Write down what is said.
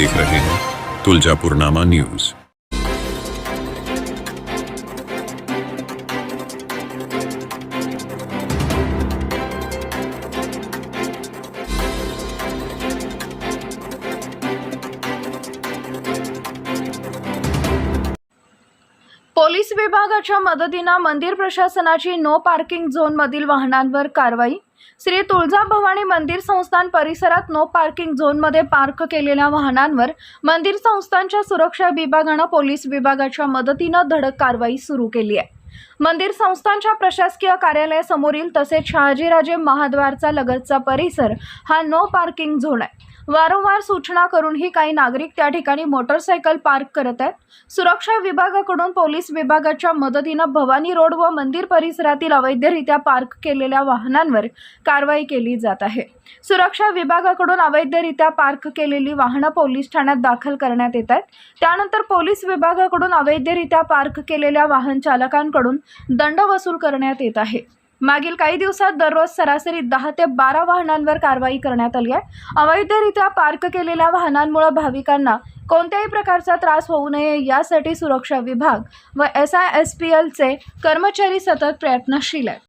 देख रहे हैं। तुलजापुरनामा न्यूज। पोलीस विभागाच्या मदतीनं मंदिर प्रशासनाची नो पार्किंग झोनमधील वाहनांवर कारवाई श्री तुळजाभवानी मंदिर संस्थान परिसरात नो पार्किंग झोनमध्ये पार्क केलेल्या वाहनांवर मंदिर संस्थानच्या सुरक्षा विभागानं पोलीस विभागाच्या मदतीनं धडक कारवाई सुरू केली आहे. मंदिर संस्थानच्या प्रशासकीय कार्यालयासमोरील तसेच शहाजीराजे महाद्वारचा लगतचा परिसर हा नो पार्किंग झोन आहे. वारंवार सूचना करूनही काही नागरिक त्या ठिकाणी मोटरसायकल पार्क करत आहेत. सुरक्षा विभागाकडून पोलीस विभागाच्या मदतीनं भवानी रोड व मंदिर परिसरातील अवैधरित्या पार्क केलेल्या वाहनांवर कारवाई केली जात आहे. सुरक्षा विभागाकडून अवैधरित्या पार्क केलेली वाहनं पोलीस ठाण्यात दाखल करण्यात येत आहेत. त्यानंतर पोलीस विभागाकडून अवैधरित्या पार्क केलेल्या वाहन चालकांकडून दंड वसूल करण्यात येत आहे. मागील काही दिवसात दररोज सरासरी दहा ते बारा वाहनांवर कारवाई करण्यात आली आहे. अवैधरित्या पार्क केलेल्या वाहनांमुळे भाविकांना कोणत्याही प्रकारचा त्रास होऊ नये यासाठी सुरक्षा विभाग व एस आय एस पी एलचे कर्मचारी सतत प्रयत्नशील आहेत.